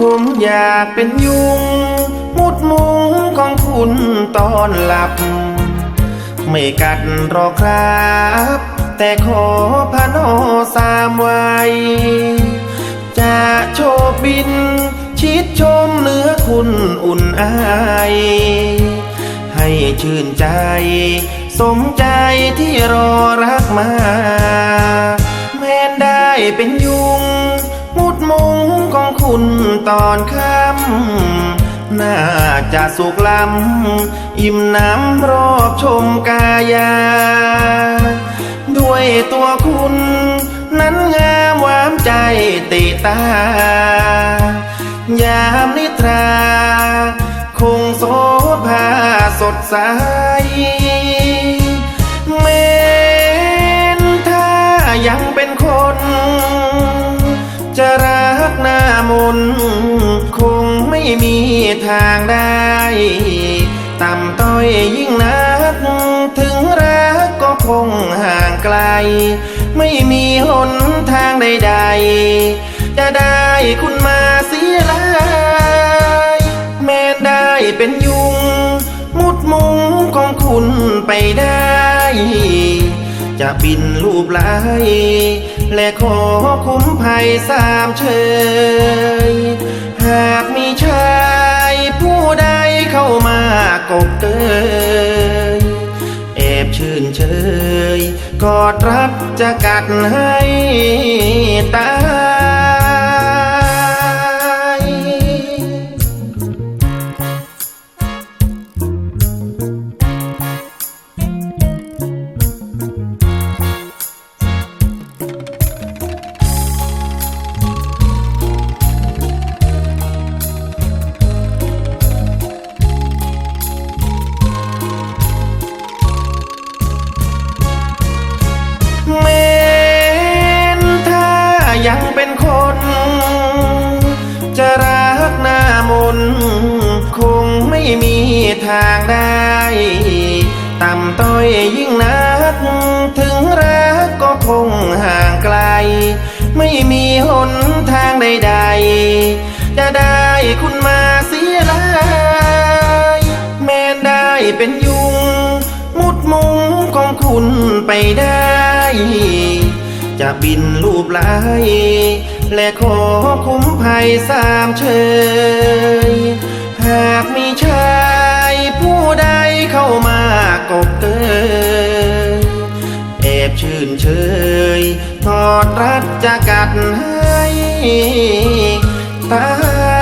ผมอยากเป็นยุง มุดมุงของคุณตอนหลับ ไม่กัดหรอกครับ แต่ขอพระนอสามไว้จะโชคบิน ชิดชมเนื้อคุณอุ่นอาย ให้ชื่นใจ สมใจที่รอรักมา แม้นได้เป็นยุง มุดมุง ของคุณตอนค่ำน่าจะสุขล้ำอิ่มน้ำรอบชมกายา ด้วยตัวคุณ นั้นงามหวามใจติตา ยามนิทรา คงโสภาสดใสเมนถ้ายังเป็น ม่มีทางได้ ต่ำต้อยยิ่งนัก ถึงรักก็คงห่างไกล ไม่มีหนทางใดๆ จะได้คุณมาเสียลายแม้ได้เป็นยุง มุดมุงของคุณไปได้ จะบินลูบไหลและขอคุ้มภัยสามเชยหา ชายผู้ใดเข้ามากบเกยแอบชื่นเชยกอดรักจะกัดให้ ยังเป็นคน จะรักหน้ามน คงไม่มีทางได้ ต่ำต้อยยิ่งนัก ถึงรักก็คงห่างไกล ไม่มีหนทางใดๆ จะได้คุณมาเสียลายแม้ได้เป็นยุง มุดมุงของคุณไปได้ จะบินลูบไหลและขอคุ้มภัยสามเชย หากมีชายผู้ใดเข้ามากบเกยแอบชื่นเชยทอดรัดจะกัดให้ตาย